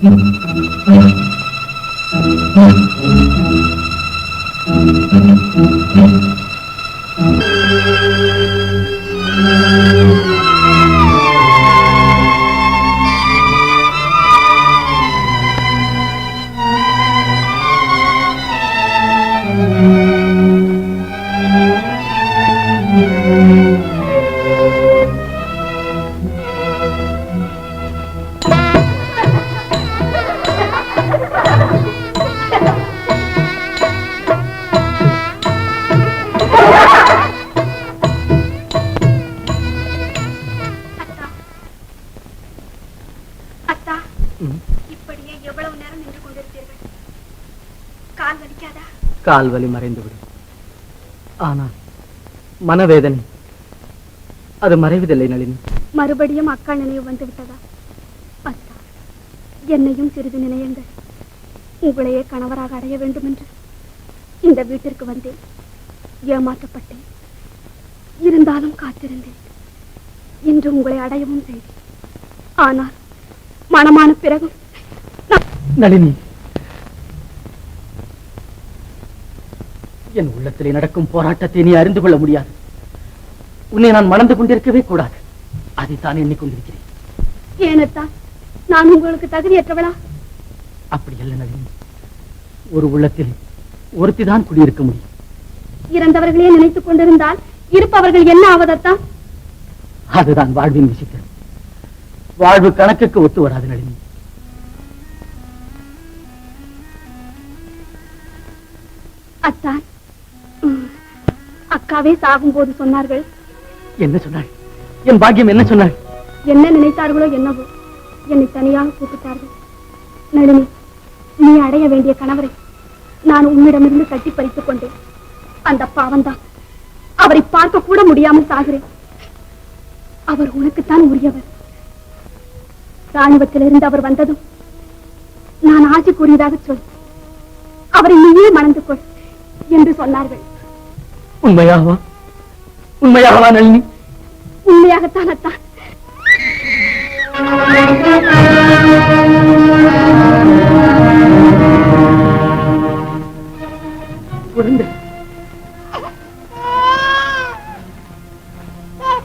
Mm-hmm. கால் வலி மறைந்துவிடும். ஆனால் மனவேதனை அது மறைவதில்லை நளினி. மறுபடியும் அக்கா நினைவு வந்து விட்டதா அத்தா என்னையும் சிறிது நினையுங்கள். உங்களையே கணவராக அடைய வேண்டும் என்று இந்த வீட்டிற்கு வந்தேன். ஏமாற்றப்பட்டேன். இருந்தாலும் காத்திருந்தேன். இன்று உங்களை அடையவும் செய்தேன். ஆனால் மனமான பிறகும் நளினி என் உள்ளத்திலே நடக்கும் போராட்டத்தை நீ அறிந்து கொள்ள முடியாது. உன்னை நான் மணந்து கொண்டிருக்கவே கூடாது. அதைத்தான் எண்ணிக்கொண்டிருக்கிறேன். ஏனத்தா? நான் உங்களுக்கு தகுதியற்றவளா? அப்படி அல்ல நளினி. ஒரு உள்ளத்தில் ஒருத்திதான் குடியிருக்க முடியும். இறந்தவர்களே நினைத்துக் கொண்டிருந்தால் இருப்பவர்கள் என்ன ஆவதத்தா? அதுதான் வாழ்வின் விசித்திரம். வாழ்வு கணக்குக்கு ஒத்து வராது நளினி. அத்தான் அக்காவே சாகும்போது சொன்னார்கள். என்ன சொன்னாள்? என் பாக்கியம் என்ன சொன்னாள்? என்ன நினைத்தார்களோ என்னவோ என்னை தனியாக கூப்பிட்டார்கள். நளினி நீ அடைய வேண்டிய கணவரை நான் உன்னிடமிருந்து கட்டி பறித்துக் கொண்டேன். அந்த பாவம்தான். அவரை பார்க்க கூட முடியாமல் சாகிறேன். அவர் உனக்குத்தான் உரியவர். ராணுவத்திலிருந்து அவர் வந்ததும் நான் ஆட்சி கூறியதாக சொல். அவரை நீயே மணந்து கொள் என்று சொன்னார்கள். உண்மையாவா உண்மையாவா நளினி? உண்மையாகத்தான் குழந்தை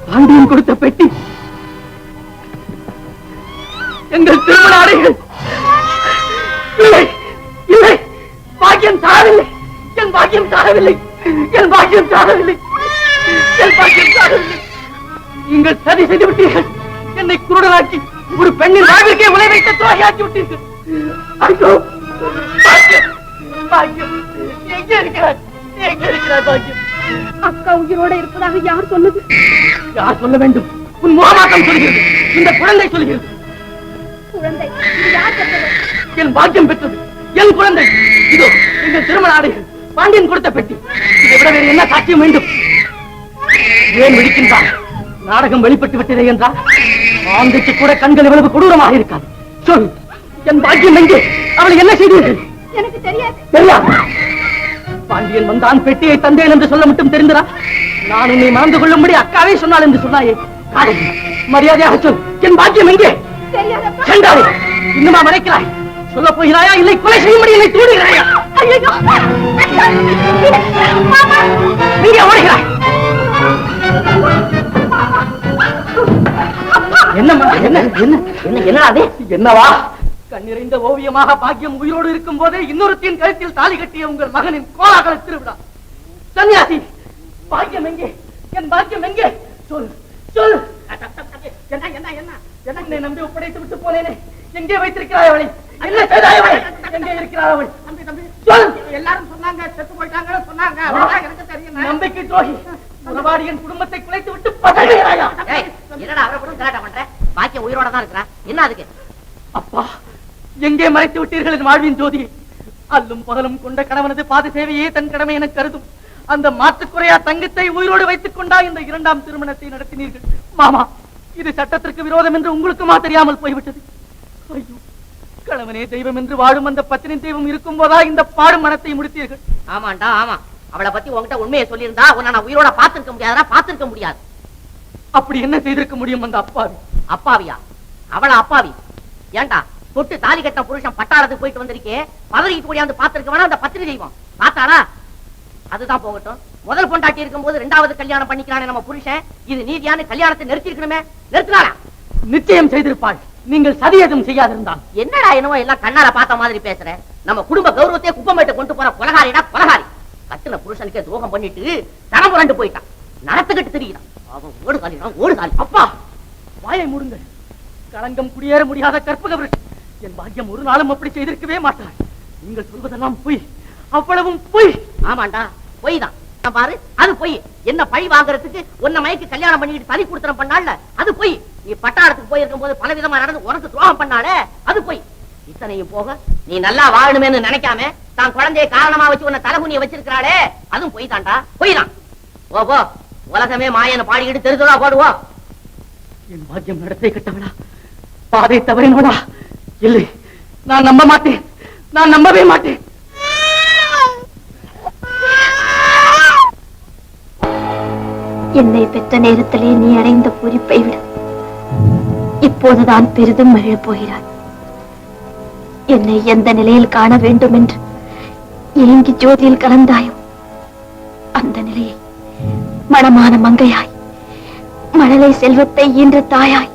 பாண்டியன் கொடுத்த பெட்டி. எங்கள் திருமண ஆடைகள். இல்லை இல்லை. பாக்கியம் சாகவில்லை என் பாக்கியம் சாகவில்லை என் பாக்கியம் சாகவில்லை என் பாக்கியம் சாகவில்லை நீங்கள் சதி செய்து விட்டீர்கள். என்னை குருடராக்கி ஒரு பெண்ணின் வாழ்விற்கே உலை வைத்த துறையாக்கி விட்டீர்கள். ஐயோ பாக்கியம் பாக்கியம். எங்கே இருக்கிறார்? எங்கே இருக்கிறார் பாக்கியம்? அக்கா உயிரோட இருப்பதாக யார் சொன்னது? யார் சொல்ல வேண்டும்? உன் முகமாட்டம் சொல்கிறது. இந்த குழந்தை சொல்கிறது. குழந்தை? என் பாக்கியம் பெற்றது. என் குழந்தை. இதோ எங்கள் திருமண ஆடைகள் பாண்டியன் கொடுத்த பெட்டி. இதை விட வேறு என்ன சாட்சியம் வேண்டும்? ஏன் விழிக்கின்றான் நாடகம் வெளிப்பட்டு விட்டதே என்றால் ஆந்தைக்கு கூட கண்கள் எவ்வளவு கொடூரமாக இருக்காது. சொல். என் பாக்கியம் எங்கே? அவளை என்ன செய்தீர்கள்? எனக்கு தெரியாது. தெரியாது. பாண்டியன் வந்தான் பெட்டியை தந்தேன் என்று சொல்ல மட்டும் தெரிந்ததா? நான் உன்னை மறந்து கொள்ளும்படி அக்காவே சொன்னாள் என்று சொன்னாயே. மரியாதையாக சொல். என் பாக்கியம் எங்கே? சென்றாரே இன்னுமா மறைக்கிறாய்? சொல்ல போகிறாயா? இல்லை கொலை செய்யும்படி என்னை தூடுகிறாயா? என்னவா கண்ணிறைந்த ஓவியமாக பாக்கியம் உயிரோடு இருக்கும் போதே இன்னொருத்தின் கழுத்தில் தாலி கட்டிய உங்கள் மகனின் கோலாகல திருவிழா சன்னியாசி பாக்கியம் எங்கே என் பாக்கியம் எங்கே சொல் சொல் என்ன என்ன என்ன என்ன என்னை நம்பி ஒப்படைத்து விட்டு போனேனே எங்கே வைத்திருக்கிறாய் அவளை? என்ன செய்தாய் அவளை? எங்கே இருக்கிறாள் அவள்? தம்பி தம்பி. சொல் எல்லாரும் சொன்னாங்க செத்து போயிட்டாங்க சொன்னாங்க. அவ்வளவுதான் எனக்கு தெரியும். நம்பிக்கை துரோகி உறவாடியின் குடும்பத்தை குலைத்து விட்டு பதறுகிறாயா ஏய், என்னடா அவரை கூட கலாட்டா பண்ற? பாக்கியம் உயிரோட தான் இருக்கிறான். என்ன அதுக்கு? அப்பா எங்கே மறைத்து விட்டீர்கள் என் வாழ்வின் ஜோதியை அல்லும் பகலும் கொண்ட கணவனது பாத சேவையே தன் கடமை என கருதும். அந்த மாற்றுக்குறையா தங்கத்தை உயிரோடு வைத்துக் கொண்டா இந்த இரண்டாம் திருமணத்தை நடத்தினீர்கள். மாமா இது சட்டத்திற்கு விரோதம் என்று உங்களுக்குமா தெரியாமல் போய்விட்டது? ஐயோ கணவனே தெய்வம் என்று வாழும் அந்த பத்தினி தெய்வம் இருக்கும் போதா இந்த பாடும் மனத்தை முடித்தீர்கள்? ஆமாண்டா ஆமா. அவளை பத்தி உன்கிட்ட உண்மையை சொல்லியிருந்தா உன்னை நான் உயிரோட பார்த்திருக்க முடியாதா பார்த்திருக்க முடியாது. அப்படி என்ன செய்திருக்க முடியும் அந்த அப்பாவி? அப்பாவியா? அவள அப்பாவி? ஏன்டா தொட்டு தாலி கட்ட புருஷன் பட்டாளத்துக்கு போயிட்டு வந்திருக்கே பதறிட்டு கூடியாந்து பாத்திருக்க வேணா அந்த பத்திரி தெய்வம். பார்த்தாளா? அதுதான் போகட்டும். முதல் பொண்டாட்டி இருக்கும்போது ரெண்டாவது கல்யாணம் பண்ணிக்கிறானே நம்ம புருஷன். இது நீதியான கல்யாணத்தை நிறுத்தி இருக்கணுமே நிறுத்தினாரா நிச்சயம் செய்திருப்பாள். நீங்கள் சதி எதுவும் செய்யாதிருந்தால். என்னடா என்னவோ எல்லாம் கண்ணால பார்த்த மாதிரி பேசுற? நம்ம குடும்ப கௌரவத்தையே குப்பமேட்டு கொண்டு போற கொலகாரிடா கொலகாரி. கட்டுன புருஷனுக்கே துரோகம் பண்ணிட்டு தரம் புரண்டு போயிட்டான். நடத்துக்கிட்டு திரிகிறான் அவன் ஓடு காலிடான் ஓடு காலி. அப்பா! வாயை மூடுங்கள். களங்கம் குடியேற முடியாத கற்பக. என் பாக்கியம் ஒரு நாளும் அப்படி செய்திருக்கவே மாட்டாள் நீங்கள் சொல்வதெல்லாம் பொய். அவ்வளவும் பொய். ஆமாண்டா பொய் தான் பாரு அது பொய். என்ன பழி வாங்குறதுக்கு உன்னை மயக்கு கல்யாணம் பண்ணிட்டு தனி கொடுத்தனம் பண்ணால அது பொய். நீ பட்டாளத்துக்கு போயிருக்கும் போது பல விதமா நடந்து உனக்கு துரோகம் பண்ணாலே அது பொய். இத்தனையும் போக நீ நல்லா வாழணுமேன்னு நினைக்காம தான் குழந்தைய காரணமா வச்சு உன்னை தலகுனிய வச்சிருக்கிறாளே? அதுவும் பொய் தான்டா. பொய் தான். ஓ போ. உலகமே மாயனை பாடிக்கிட்டு தெரிஞ்சதா போடுவோம் என் பாக்கியம் நடத்தை கட்டவனா? பாதை தவறினோடா இல்லை நான் நம்ப மாட்டேன். நான் நம்பவே மாட்டேன். என்னை பெற்ற நேரத்திலே நீ அடைந்த பூரிப்பை விட இப்போதுதான் பெரிதும் மகிழப் போகிறாய். என்னை எந்த நிலையில் காண வேண்டும் என்று ஏங்கி ஜோதியில் கலந்தாயோ அந்த நிலையை மனமான மங்கையாய் மழலை செல்வத்தை ஈன்ற தாயாய்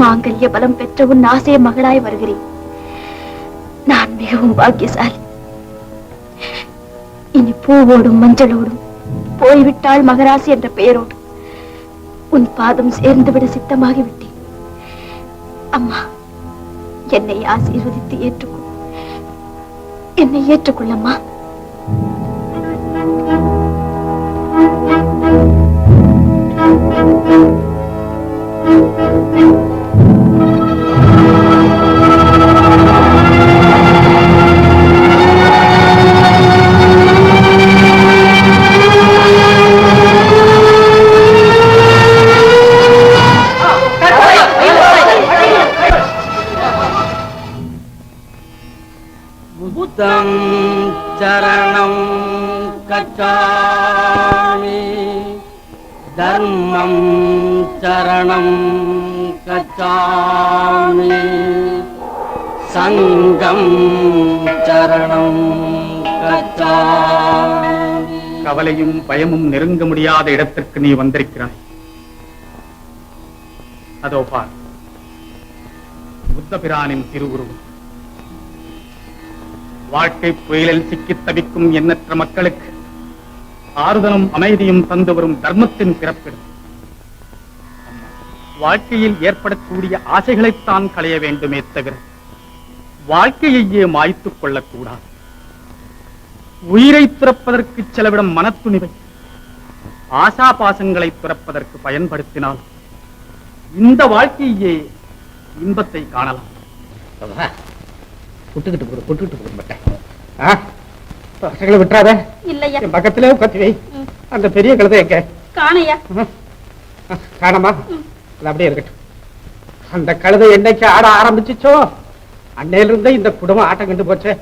மாங்கல்ய பலம் பெற்ற உன் ஆசைய மகளாய் வருகிறேன். நான் மிகவும் பாக்கியசாலி. இனி பூவோடும் மஞ்சளோடும் போய்விட்டாள் மகராசி என்ற பெயரோடு. உன் பாதம் சேர்ந்துவிட சித்தமாகிவிட்டேன். அம்மா என்னை ஆசீர்வதித்து ஏற்றுக்கொள். என்னை ஏற்றுக்கொள்ளம்மா. பயமும் நெருங்க முடியாத இடத்திற்கு நீ வந்திருக்கிறாய். அதோ பார். புத்த பிரானின் திருவுருவம். வாழ்க்கை புயலில் சிக்கித் தவிக்கும் எண்ணற்ற மக்களுக்கு ஆறுதலும் அமைதியும் தந்து வரும் தர்மத்தின் பிறப்பிடம். வாழ்க்கையில் ஏற்படக்கூடிய ஆசைகளைத்தான் களைய வேண்டுமே தவிர வாழ்க்கையையே மாய்த்துக் கொள்ளக்கூடாது. உயிரை துறப்பதற்கு செலவிடும் மனத்துணிவை ஆசா பாசங்களை துறப்பதற்கு பயன்படுத்தினால் இந்த வாழ்க்கையே இன்பத்தை காணலாம். புட்டுக்கிட்டு போடு புட்டுக்கிட்டு போடு மட்டை. பசங்களை விட்டுறாத. இல்லையா? என் பக்கத்திலே உட்காந்து வை அந்த பெரிய கழுதை எங்க? காணையா? காணோமா அது அப்படியே இருக்கட்டும். அந்த கழுதை என்னைக்கு ஆட ஆரம்பிச்சுச்சோ? அன்னையில இருந்தே இந்த குடும்பம் ஆட்டம் கண்டு போச்சே.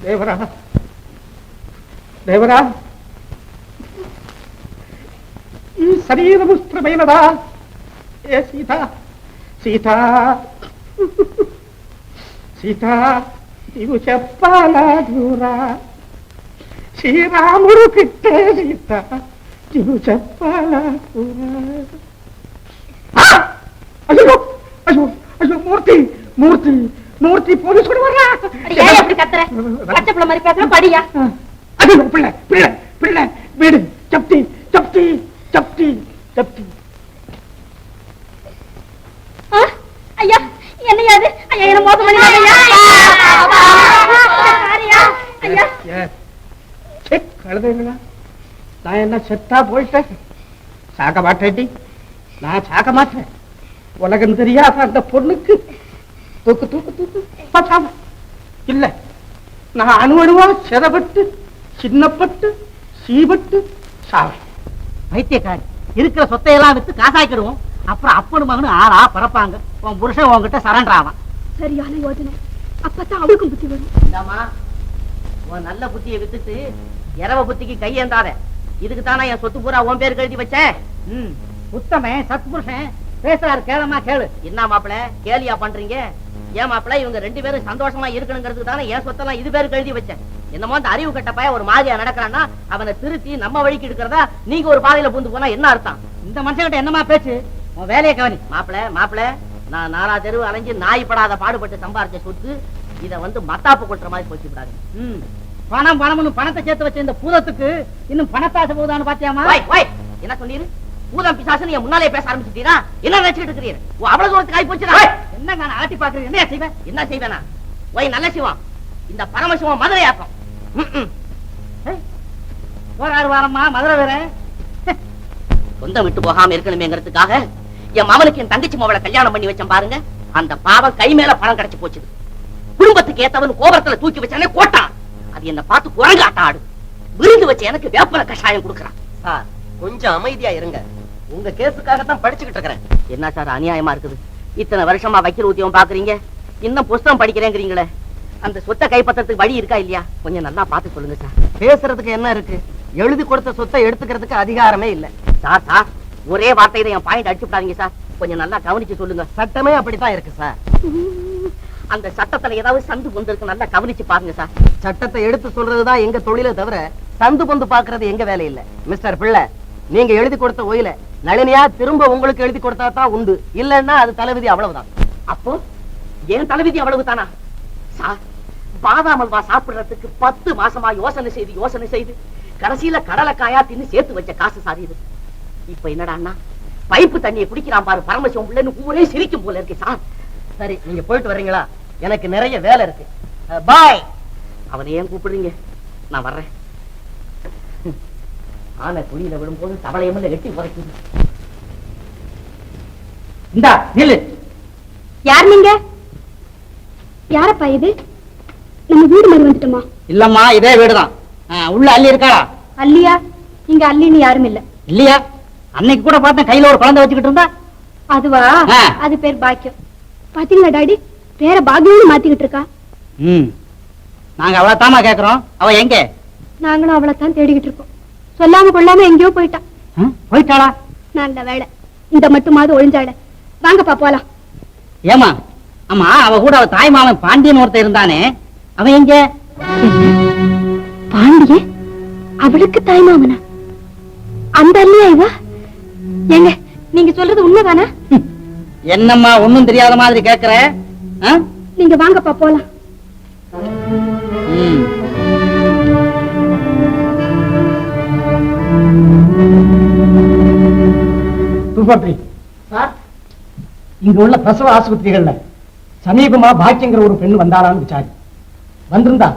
దేవరా దేవరా. ఈ శరీరము స్థిరమైనదా? ఏ సీత? సీత. సీత నీవు చెప్పాలా దూరా శ్రీరాముడు పెట్టే సీత నీవు చెప్పాలా దూరా అయ్యో! అయ్యో! అయ్యో! మూర్తి! మూర్తి! மூர்த்தி போலீஸ் கூட வர்றா. ஏன் அப்படி கத்துற? பச்சை பிள்ளை மாதிரி பேசுற படியா? அது பிள்ளை பிள்ளை பிள்ளை. வீடு சப்தி சப்தி சப்தி சப்தி. ஐயா என்னையா அது ஐயா என்ன மோசம் பண்ணியா ஐயா கழுதைங்களா நான் என்ன செத்தா போயிட்டேன்? சாக்க மாட்டேட்டி நான் சாக்க மாட்டேன் உலகம் தெரியாத அந்த பொண்ணுக்கு தூக்கு தூக்கு தூக்கு. பத்தாம இல்ல. நான் அணு அணுவா செதப்பட்டு சின்னப்பட்டு சீபட்டு சாவேன் பைத்தியக்காரி இருக்கிற சொத்தையெல்லாம் வித்து காசாக்கிடுவோம். அப்புறம் அப்பனு மகனு ஆளா பிறப்பாங்க. உன் புருஷன் உன்கிட்ட சரண்டர் ஆவான். சரியான யோஜனை. அப்பதான் அவளுக்கும் புத்தி வரும். இந்தாம்மா, உன் நல்ல புத்தியை வித்துட்டு இரவ புத்திக்கு கையேந்தாத. இதுக்கு தானே என் சொத்து பூரா உன் பேருக்கு எழுதி வச்சேன் ம். உத்தமன் சத்புருஷன் பேசுறாரு கேளமா கேளு. என்ன மாப்பிள கேலியா பண்றீங்க? ஏன் மாப்பிள இவங்க ரெண்டு பேரும் சந்தோஷமா இருக்கணுங்கிறதுக்கு தானே என் சொத்தெல்லாம் இது பேருக்கு எழுதி வச்சேன். என்னமோ அந்த அறிவு கட்ட பையன் ஒரு மாதிரியா நடக்கிறான்னா அவனை திருத்தி நம்ம வழிக்கு எடுக்கிறதா நீங்க ஒரு பாதையில பூந்து போனா என்ன அர்த்தம்? இந்த மனுஷன்கிட்ட என்னமா பேச்சு? உன் வேலையை கவனி. மாப்பிள மாப்பிள நான் நாலா தெருவு அலைஞ்சு நாய் படாத பாடுபட்டு சம்பாரிச்ச சொத்து இத வந்து மத்தாப்பு கொட்டுற மாதிரி போச்சு விடாது ம். பணம் பணம்னு பணத்தை சேர்த்து வச்ச இந்த பூதத்துக்கு இன்னும் பணத்தாசை போகுதான்னு பாத்தியாமா என்ன சொன்னீரு? பூதம் பிசாசுன்னு என் முன்னாலே பேச ஆரம்பிச்சுட்டீரா? என்ன நினைச்சுட்டு இருக்கிறீர்? அவ்வளவு தூரத்துக்கு ஆகி போச்சுடா. என்ன நான் ஆட்டி பாக்குறேன் என்ன செய்வேன்? என்ன செய்வேனா? ஓய் நல்ல சிவம். இந்த பரமசிவம் மதுரை ஆக்கம். வாரம்மா மதுரை வேற. சொந்தம் விட்டு போகாம இருக்கணுமேங்கிறதுக்காக என் மாமனுக்கு என் தங்கச்சி மாவளை கல்யாணம் பண்ணி வச்சேன் பாருங்க. அந்த பாவம் கை மேல பணம் கிடைச்சு போச்சுது. குடும்பத்துக்கு ஏத்தவன் கோபுரத்துல தூக்கி வச்சானே கோட்டான். அது என்ன பார்த்து குரங்காட்டம் ஆடு விருந்து வச்ச எனக்கு வேப்பல கஷாயம் கொடுக்கறான். கொஞ்சம் அமைதியா இருங்க. உங்க கேஸுக்காக தான் படிச்சுக்கிட்டு இருக்கிறேன். என்ன சார் அநியாயமா இருக்குது? இத்தனை வருஷமா வக்கீல் ஊத்தியம் பாக்குறீங்க இன்னும் புஸ்தகம் படிக்கிறேங்கிறீங்களே. அந்த சொத்தை கைப்பற்றதுக்கு வழி இருக்கா இல்லையா? கொஞ்சம் நல்லா பார்த்து சொல்லுங்க சார். பேசுறதுக்கு என்ன இருக்கு? எழுதி கொடுத்த சொத்தை எடுத்துக்கிறதுக்கு அதிகாரமே இல்ல. சார் சார் ஒரே வார்த்தையில என் பாயிண்ட் அடிச்சு விடாதீங்க சார். கொஞ்சம் நல்லா கவனிச்சு சொல்லுங்க. சட்டமே அப்படித்தான் இருக்கு சார். அந்த சட்டத்துல ஏதாவது சந்து பொந்திருக்கு நல்லா கவனிச்சு பாருங்க சார். சட்டத்தை எடுத்து சொல்றதுதான் எங்க தொழிலை தவிர சந்து பொந்து பாக்குறது எங்க வேலை இல்ல மிஸ்டர் பிள்ளை நீங்க எழுதி கொடுத்த ஒயில நளினியா திரும்ப உங்களுக்கு எழுதி கொடுத்தா தான் உண்டு. இல்லைன்னா அது தலைவிதி அவ்வளவுதான். அப்போ என் தலைவிதி அவ்வளவு தானா? சார் பாதாம் அல்வா சாப்பிடுறதுக்கு பத்து மாசமா யோசனை செய்து யோசனை செய்து கடைசியில கடலைக்காயா தின்னு சேர்த்து வச்ச காசு சார் இது. இப்ப என்னடா பைப்பு தண்ணியை குடிக்கிறான் பாரு பரமசிவம் பிள்ளைன்னு ஊரே சிரிக்கும் போல இருக்கு சார் சரி நீங்க போயிட்டு வர்றீங்களா? எனக்கு நிறைய வேலை இருக்கு. பாய் அவனை ஏன் கூப்பிடுறீங்க? நான் வர்றேன். ஆனை குழியில விழும்போது தவளையம் எட்டி உரைக்குது இந்தா நில்லு. யார் நீங்க? யாரப்பா இது? நம்ம வீடு மாதிரி வந்துட்டோமா? இல்லம்மா இதே வீடுதான். உள்ள அள்ளி இருக்காளா? அல்லியா இங்க அல்லின்னு யாரும் இல்ல. இல்லையா? அன்னைக்கு கூட பார்த்தேன் கையில ஒரு குழந்தை வச்சுக்கிட்டு இருந்தா. அதுவா. அது பேர் பாக்கியம். பாத்தீங்களா டாடி? பேர பாக்கியம்னு மாத்திக்கிட்டு இருக்கா? ம். நாங்க அவளை தாமா கேக்குறோம். அவ எங்க? நாங்களும் அவளை தான் தேடிக்கிட்டு இருக்கோம். சொல்லாம கொள்ளாம எங்கேயோ போயிட்டா ஆ, போயிட்டாளா? நல்ல வேலை இந்த மட்டுமாவது ஒழிஞ்சாட வாங்கப்பா போலாம். ஏமா ஆமா அவ கூட அவ தாய் மாமன் பாண்டியன் ஒருத்தன் இருந்தானே. அவன் எங்க? பாண்டிய? அவளுக்கு தாய்மாமனா அந்த அல்லியா இவ? ஏங்க நீங்க சொல்றது உண்மைதானா? என்னம்மா ஒண்ணும் தெரியாத மாதிரி கேக்குற? நீங்க வாங்கப்பா போலாம். துர்பாத்ரி இங்க உள்ள பிரசவ ஆஸ்பத்திரிகள்ல சமீபமா பாக்கியங்கிற ஒரு பெண் விசாரி. வந்திருந்தா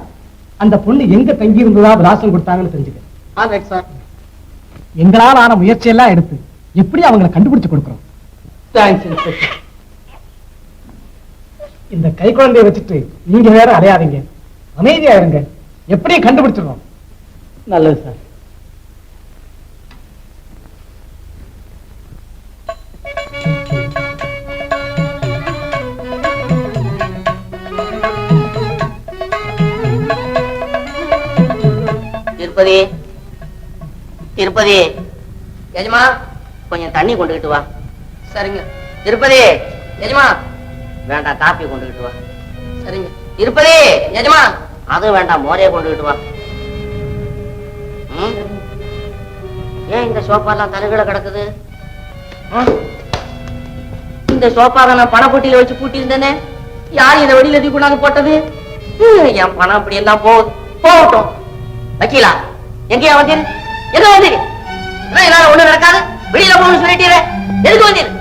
அந்த பொண்ணு எங்க தங்கி இருந்ததா விலாசம் கொடுத்தாங்கன்னு தெரிஞ்சுக்க. சார். எங்களால் ஆன முயற்சியெல்லாம் எடுத்து எப்படி அவங்கள கண்டுபிடிச்சு கொடுக்குறோம்? இந்த கை குழந்தைய வச்சுட்டு நீங்க வேற அலையாதீங்க. அமைதியா இருங்க. எப்படியும் கண்டுபிடிச்சிடுறோம். நல்லது சார். திருப்பதி. திருப்பதி. எஜமா கொஞ்சம் தண்ணி கொண்டுகிட்டு வா. சரிங்க. திருப்பதி. எஜமா. வேண்டாம் காப்பி கொண்டுகிட்டு வா. சரிங்க. திருப்பதி. எஜமா. அதுவும் வேண்டாம் மோரே கொண்டுகிட்டு வா? ஏன் இந்த சோஃபாலாம் தருகட கிடக்குது? இந்த சோஃபாவை நான் பணப்பொட்டியில வச்சு பூட்டி இருந்தேனே யார் இதை வெளியில தூக்கி கொண்டாந்து போட்டது? என் பணம் அப்படி எல்லாம் போகுது போகட்டும். வக்கீலா எங்கேயா வந்தீர்? எங்க வந்தீர்? என்ன என்னால ஒண்ணு நடக்காது? வெளியில போகணும்னு சொல்லிட்டீரே. எதுக்கு வந்தீர்?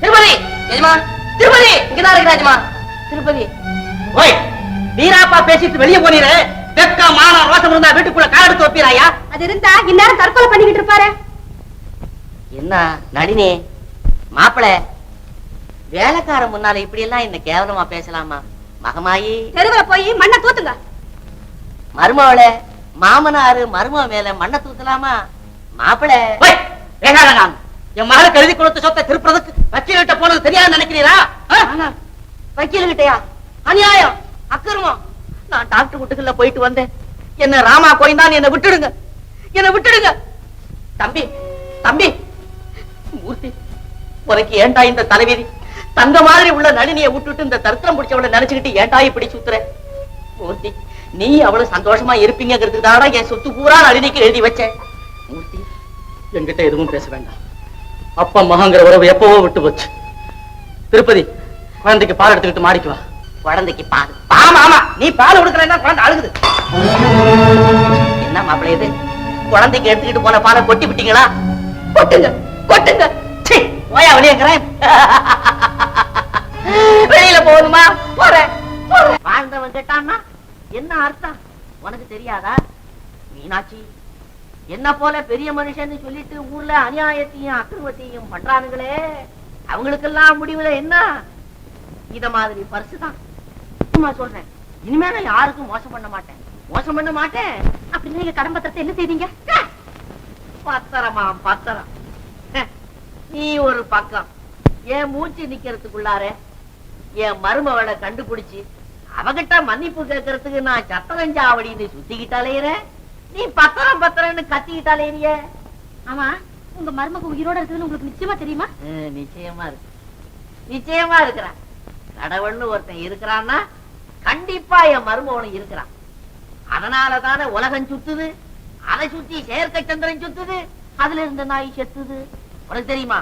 திருப்பதி! எஜமா திருப்பதி! இங்கதான் இருக்கிற எஜமா. திருப்பதி. ஓய் வீராப்பா பேசிட்டு வெளியே போனீரே. வெக்க மான ரோசம் இருந்தா வீட்டுக்குள்ள கால் எடுத்து வைப்பீராயா? அது இருந்தா இந்நேரம் தற்கொலை பண்ணிக்கிட்டு இருப்பாரு. என்ன நளினி மாப்பிள? வேலைக்காரன் முன்னால இப்படி எல்லாம் என்ன கேவலமா பேசலாமா? மகமாயி. தெருவுல போய் மண்ணை தூத்துங்க. மருமவளே மாமனாரு மருமவ மேல மண்ணை தூத்தலாமா? மாப்பிள. என் மகளுக்கு எழுதி கொடுத்த சொத்தை திருப்புறதுக்கு வக்கீல்கிட்ட போனது தெரியாது நினைக்கிறீரா? வக்கீல் கிட்டயா அநியாயம் அக்கிரமம். நான் டாக்டர் வீட்டுக்குள்ள போயிட்டு வந்தேன். என்ன ராமா கோயந்தான் என்ன விட்டுடுங்க. என்ன விட்டுடுங்க. தம்பி தம்பி. மூர்த்தி உனக்கு ஏன்டா இந்த தலைவிதி? தங்க மாதிரி உள்ள நளினியை விட்டுட்டு இந்த தரித்திரம் பிடிச்சவளை நினைச்சுக்கிட்டு ஏன்டா இப்படி சுத்துற? மூர்த்தி நீ அவ்வளவு சந்தோஷமா இருப்பீங்கிறதுக்கு தானடா என் சொத்து பூரா நளினிக்கு எழுதி வச்சேன். மூர்த்தி என்கிட்ட எதுவும் பேச வேண்டாம். அப்பா மகாங்கிற உறவு எப்பவோ விட்டு போச்சு. திருப்பதி குழந்தைக்கு பால் எடுத்துக்கிட்டு மாடிக்கு வா. குழந்தைக்கு பால். ஆமா ஆமா நீ பால் கொடுக்கலன்னா குழந்தை அழுகுது. என்ன மாப்பிள்ளை இது? குழந்தைக்கு எடுத்துக்கிட்டு போன பாலை கொட்டி விட்டீங்களா? கொட்டுங்க கொட்டுங்க. சீ, வெளியேங்கிறேன். வெளியில போகணுமா? போறேன். வாழ்ந்தவன் கேட்டான்னா? என்ன அர்த்தம்? உனக்கு தெரியாதா? மீனாட்சி என்ன போல பெரிய மனுஷன்னு சொல்லிட்டு ஊர்ல அநியாயத்தையும் அக்கிரமத்தையும் பண்றானுங்களே? அவங்களுக்கெல்லாம் முடிவுல என்ன? இத மாதிரி பரிசு தான். சும்மா சொல்றேன். இனிமே நான் யாருக்கும் மோசம் பண்ண மாட்டேன். மோசம் பண்ண மாட்டேன். அப்படின்னு நீங்க கடன் பத்திரத்தை என்ன செய்வீங்க பத்திரமா பத்திரம். நீ ஒரு பக்கம். என் மூச்சு நிக்கிறதுக்குள்ளார என் மருமவளை கண்டுபிடிச்சு அவகிட்ட மன்னிப்பு கேட்கறதுக்கு நான் சத்தரஞ்சாவடின்னு சுத்திக்கிட்டாலேற நீ பத்திரம் பத்திரம்னு கத்திக்கிட்டாலேறிய ஆமா உங்க மருமக உயிரோட இருக்குதுன்னு உங்களுக்கு நிச்சயமா தெரியுமா? நிச்சயமா இருக்கு. நிச்சயமா இருக்கிறான் கடவுள்னு ஒருத்தன் இருக்கிறான்னா கண்டிப்பா என் மருமவனும் இருக்கிறான். அதனால தானே உலகம் சுத்துது. அதை சுத்தி செயற்கை சந்திரன் சுத்துது. அதுல இருந்த நாய் செத்துது. உனக்கு தெரியுமா?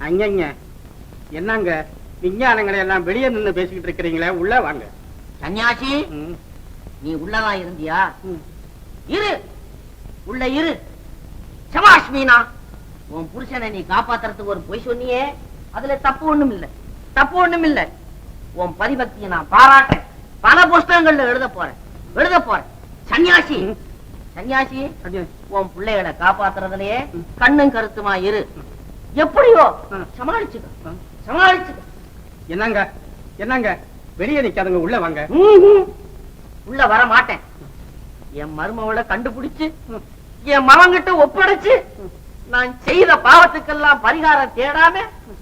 அங்கங்க. என்னங்க? விஞ்ஞானங்களை எல்லாம் வெளியே நின்னு பேசிக்கிட்டு இருக்கிறீங்களே உள்ள வாங்க. சன்னியாசி நீ உள்ளதான் இருந்தியா. இரு. உள்ள இரு. சபாஷ் மீனா உன் புருஷனை நீ காப்பாத்துறதுக்கு ஒரு பொய் சொன்னியே. அதுல தப்பு ஒண்ணும் இல்ல. தப்பு ஒண்ணும் இல்ல. உன் பரிபக்தியை நான் பாராட்டேன் பல புஸ்தகங்கள்ல எழுத போறேன். எழுத போறேன். சன்னியாசி. சன்னியாசி. உன் பிள்ளைகளை காப்பாத்துறதுலயே கண்ணும் கருத்துமா இரு. எப்படியோ. சமாளிச்சுக்க. சமாளிச்சுக்க. என்னங்க? என்னங்க? வெளியே நிக்காதுங்க உள்ள வாங்க. உள்ள வர மாட்டேன் என் மருமவளை கண்டுபிடிச்சு என் மகன்கிட்ட ஒப்படைச்சு நான் செய்த பாவத்துக்கெல்லாம் பரிகாரம் தேடாம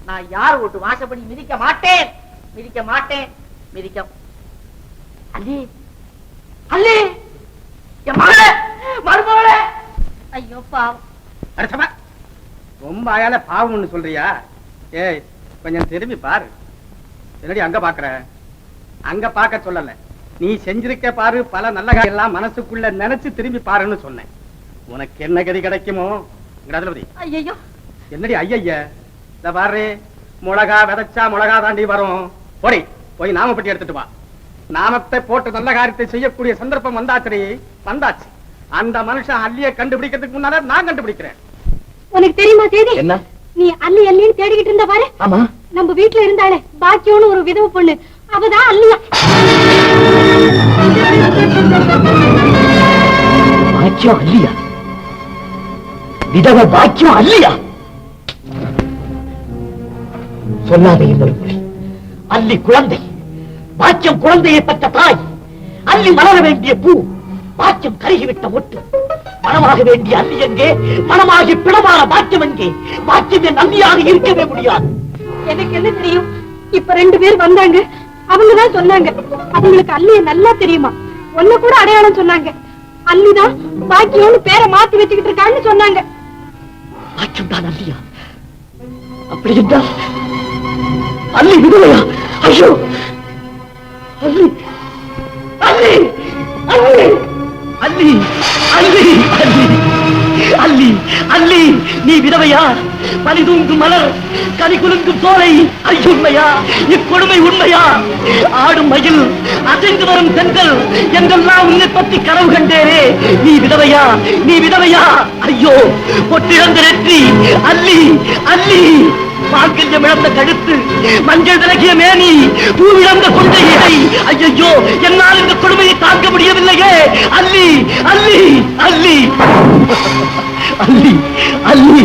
நான் யார் ஓட்டு வாசப்படி மிதிக்க மாட்டேன். மிதிக்க மாட்டேன். மிதிக்க. அல்லி அல்லி என் மகளே மருமகளே. ஐயோ பாவம். அடிச்சமா ரொம்ப அயால பாவம்னு சொல்றியா? ஏய் கொஞ்சம் திரும்பி பாரு. என்னடி அங்க பாக்குற? அங்க பார்க்க சொல்லல. நீ செஞ்சிருக்க பாரு பல நல்ல எல்லாம் மனசுக்குள்ள நினைச்சு திரும்பி பாருன்னு சொன்னேன். உனக்கு என்ன கதி கிடைக்குமோ? கதிரபதி ஐயோ என்னடி ஐயய்ய இந்த பாரு. மிளகா விதைச்சா மிளகா தாண்டி வரும். போடி போய் நாமப்பட்டி எடுத்துட்டு வா. நாமத்தை போட்டு நல்ல காரியத்தை செய்யக்கூடிய சந்தர்ப்பம் வந்தாச்சு வந்தாச்சு. அந்த மனுஷன் அள்ளிய கண்டுபிடிக்கிறதுக்கு முன்னால நான் கண்டுபிடிக்கிறேன். உனக்கு தெரியுமா செய்தி என்ன? நீ அள்ளி அள்ளின்னு தேடிக்கிட்டு இருந்த பாரு. ஆமா. நம்ம வீட்டுல இருந்தாளே பாக்கியம்னு ஒரு விதவை பொண்ணு. அவதான் அல்லியா பாக்கியம் அல்லியா விதவ பாக்கியம் அல்லியா சொல்லாதே இன்னொரு மொழி அல்லி குழந்தை. பாக்கியம் குழந்தையை பெற்ற தாய். அல்லி மலர வேண்டிய பூ. பாக்கியம் கருகிவிட்ட ஒட்டு மனமாக வேண்டிய அல்லி எங்கே? மனமாகி பிணமான பாக்கியம் எங்கே? பாக்கியம் என் அல்லியாக இருக்கவே முடியாது. எனக்கு என்ன தெரியும்? இப்ப ரெண்டு பேர் வந்தாங்க. அவங்கதான் சொன்னாங்க. அவங்களுக்கு அல்லிய நல்லா தெரியுமா? ஒன்ன கூட அடையாளம் சொன்னாங்க. அல்லிதான் பாக்கியம்னு பேரை மாத்தி வச்சுக்கிட்டு இருக்கான்னு சொன்னாங்க. பாக்கியம் தான் அல்லியா அப்படி என்றால் அல்லி விதவையா ஐயோ! அல்லி அல்லி அல்லி அல்லி அல்லி அல்லி அல்லி அல்லி நீ விதவையா? பனி தூங்கும் மலர் கனி குலுங்கும் தோலை ஐயுண்மையா இக்கொடுமை உண்மையா? ஆடும் மயில் அசைந்து வரும் பெண்கள் என்றெல்லாம் உன்னை பற்றி கனவு கண்டேனே? நீ விதவையா? நீ விதவையா? ஐயோ பொட்டிழந்த நெற்றி அல்லி அல்லி மாங்கல்யம் இழந்த கழுத்து மஞ்சள் விலகிய மேனி பூவிழந்த கொண்ட இடை ஐயோ என்னால் இந்த கொடுமையை தாங்க முடியவில்லையே. அல்லி அல்லி அல்லி. அல்லி அல்லி.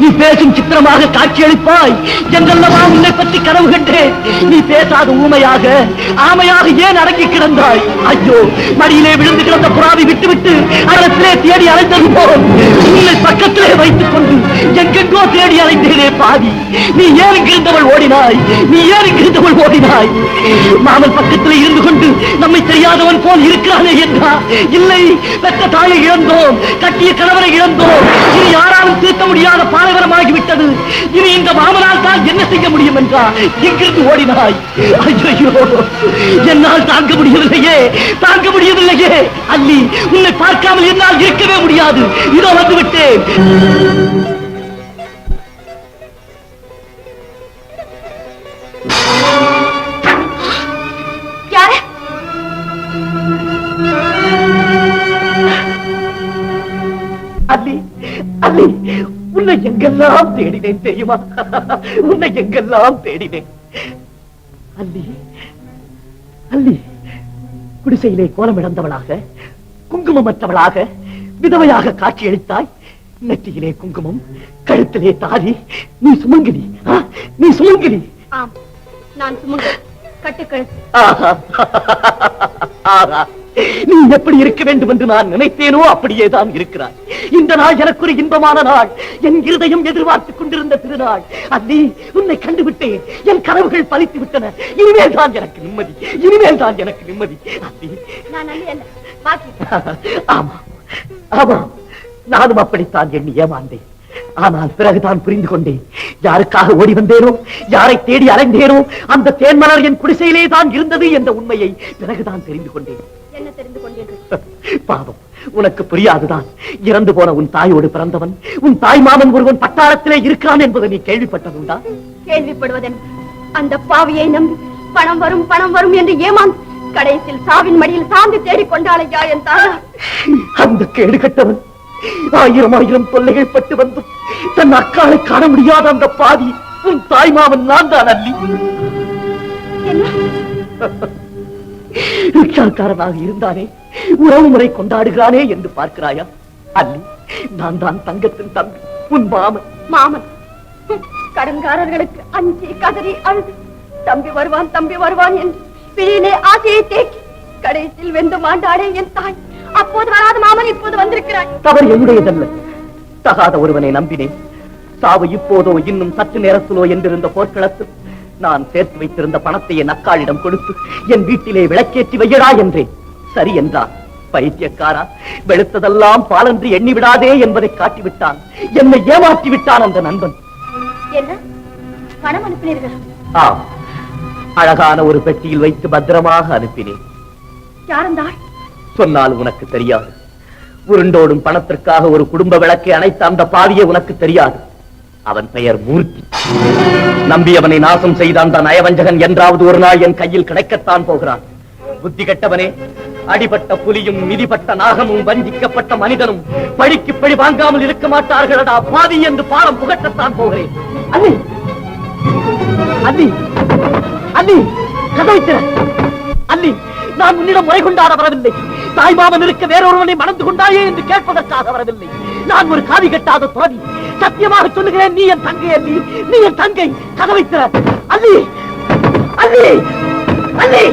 நீ பேசும் சித்திரமாக காட்சியளிப்பாய் என்றல்லவா உன்னை பற்றி கனவு கண்டேன். நீ பேசாத ஊமையாக ஆமையாக ஏன் அடங்கி கிடந்தாய்? ஐயோ மடியிலே விழுந்து கிடந்த புறாவை விட்டுவிட்டு அறத்திலே தேடி அலைந்தது போல் உன்னை பக்கத்திலே வைத்துக் கொண்டு எங்கெங்கோ தேடி அலைந்தேனே பாதி நீ ஏன் இங்கிருந்தவள் ஓடினாய்? நீ ஏன் கிருந்தவள் ஓடினாய்? மாமன் பக்கத்திலே இருந்து கொண்டு நம்மை தெரியாதவன் போல் இருக்கிறானே என்றா? இல்லை பெற்ற தாயை இழந்தோம் கட்டிய கணவரை இழந்தோம். இனி யாராலும் தீர்க்க முடியாத பாலைவனமாகிவிட்டது இனி இந்த மாமனால் தான் என்ன செய்ய முடியும் என்றா? இங்கிருந்து ஓடினாய்? ஐயோ என்னால் தாங்க முடியவில்லையே தாங்க முடியவில்லையே. அல்லி உன்னை பார்க்காமல் என்னால் இருக்கவே முடியாது. இதோ வந்து எங்கெல்லாம் தேடினேன் தெரியுமா? உன்னை எங்கெல்லாம் தேடினேன்? அல்லி அல்லி குடிசையிலே கோலம் இழந்தவளாக குங்குமமற்றவளாக விதவையாக காட்சியளித்தாய். நெற்றியிலே குங்குமம் கழுத்திலே தாலி. நீ சுமங்கலி நீ சுமங்கலி. நான் சுமங்க கட்டுக்கழுத்து. ஆஹா. ஆஹா. நீ எப்படி இருக்க வேண்டும் என்று நான் நினைத்தேனோ அப்படியே தான் இருக்கிறாய். இந்த நாள் எனக்கு ஒரு இன்பமான நாள். என் இருதயம் எதிர்பார்த்துக் கொண்டிருந்த திருநாள். அன்னி உன்னை கண்டுவிட்டேன். என் கனவுகள் பலித்து விட்டன. இனிமேல் தான் எனக்கு நிம்மதி. இனிமேல் தான் எனக்கு நிம்மதி. ஆமா ஆமா நானும் அப்படித்தான் எண்ணி ஏமாந்தேன். ஆனால் பிறகுதான் புரிந்து கொண்டேன். யாருக்காக ஓடி வந்தேனோ யாரை தேடி அலைந்தேனோ அந்த தேன்மலர் என் குடிசையிலே தான் இருந்தது என்ற உண்மையை பிறகுதான் தெரிந்து கொண்டேன். என்ன தெரிந்து கொண்டீர்கள்? பாவம் உனக்கு புரியாதுதான். இறந்து போன உன் தாயோடு பிறந்தவன் உன் தாய் மாமன் ஒருவன் பட்டாளத்திலே இருக்கிறான் என்பதை நீ கேள்விப்பட்டதுண்டா? கேள்விப்படுவதென் அந்த பாவியை நம்பி பணம் வரும் பணம் வரும் என்று ஏமாந்து கடைசியில் சாவின் மடியில் சார்ந்து தேடிக் கொண்டாளையா என் தாயா அந்த கேடு கட்டவன் ஆயிரம் ஆயிரம் தொல்லைகள் பட்டு வந்தும் தன் அக்காளை காண முடியாத அந்த பாதி உன் தாய் மாமன் நான் தான் அல்லி. என்ன? ரிக்ஷாக்காரனாக இருந்தானே உறவு முறை கொண்டாடுகிறானே என்று பார்க்கிறாயா? அல்லி நான் தான் தங்கத்தின் தம்பி உன் மாமன். மாமன். கடன்காரர்களுக்கு அஞ்சி கதறி அழுது தம்பி வருவான் தம்பி வருவான் என்று பிழையிலே ஆசையை தேக்கி கடைசியில் வெந்து மாண்டாடே என் தாய். அப்போது வராத மாமன் இப்போது வந்திருக்கிறாய். தவறு என்னுடையதல்ல. தகாத ஒருவனை நம்பினேன். சாவு இப்போதோ இன்னும் சற்று நேரத்திலோ என்றிருந்த போர்க்களத்தில் நான் சேர்த்து வைத்திருந்த பணத்தை என் அக்காளிடம் கொடுத்து என் வீட்டிலே விளக்கேற்றி வையடா என்றேன் சரி என்றான் பைத்தியக்காரா வெளுத்ததெல்லாம் பாலன்று எண்ணி விடாதே என்பதை காட்டிவிட்டான். என்னை ஏமாற்றி விட்டான் அந்த நண்பன். ஆம். அழகான ஒரு பெட்டியில் வைத்து பத்திரமாக அனுப்பினேன். சொன்னால் உனக்கு தெரியாது. உருண்டோடும் பணத்திற்காக ஒரு குடும்ப விளக்கை அணைத்த அந்த பாவியே உனக்கு தெரியாது. அவன் பெயர் மூர்த்தி. நம்பி அவனை நாசம் செய்த அந்த நயவஞ்சகன் என்றாவது ஒரு நாள் என் கையில் கிடைக்கத்தான் போகிறான். புத்தி கெட்டவனே அடிபட்ட புலியும் மிதிப்பட்ட நாகமும் வஞ்சிக்கப்பட்ட மனிதனும் பழிக்கு பழி வாங்காமல் இருக்க மாட்டார்களடா பாதி என்று பாடம் புகட்டத்தான் போகிறேன். அண்ணி! அண்ணி! அண்ணி! அல்லி நான் உன்னிடம் முறை கொண்டாட வரவில்லை தாய்மாமன் இருக்க வேறொருவனை மணந்து கொண்டாயே என்று கேட்பதற்காக வரவில்லை நான் ஒரு காவி கட்டாத துறவி. சத்தியமாக சொல்லுகிறேன் நீ என் தங்கை அல்லி நீ என் தங்கை. கதவை திற. அல்லி அல்லி அல்லி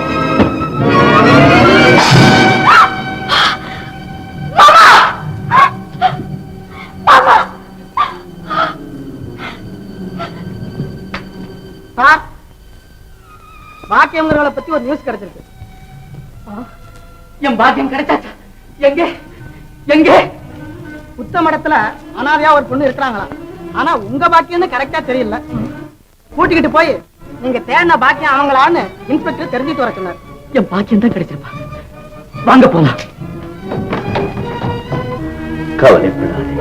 சார் பாக்கியங்கிறவளை பத்தி ஒரு நியூஸ் கிடைச்சிருக்கு. என் பாக்கியம் கிடைச்சாச்சா? எங்கே? எங்கே? புத்தமடத்துல அனாதையா ஒரு பொண்ணு இருக்கிறாங்களா ஆனா உங்க பாக்கியம் கரெக்டா தெரியல. கூட்டிக்கிட்டு போய் நீங்க தேடின பாக்கியம் அவங்களான்னு இன்ஸ்பெக்டர் தெரிஞ்சுட்டு வர சொன்னார். என் பாக்கியம் தான் கிடைச்சிருப்பா. வாங்க போலாம். கவலைப்படாதே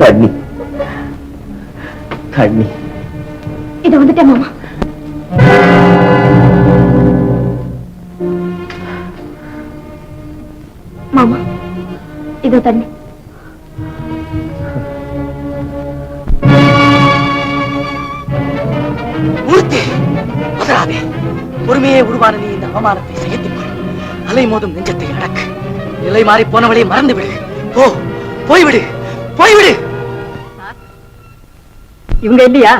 தண்ணி. தண்ணி. இதை வந்துட்டேன் மாமா. இதோ தண்ணி மூர்த்தி முதலாவே பொறுமையே உருவான நீ இந்த அவமானத்தை செய்யத்துக் கொள் அலை மோதும் நெஞ்சத்தை அடக்கு நிலை மாறி போனவளை மறந்து விடு போ போய்விடு போய்விடு இவங்க இல்லையா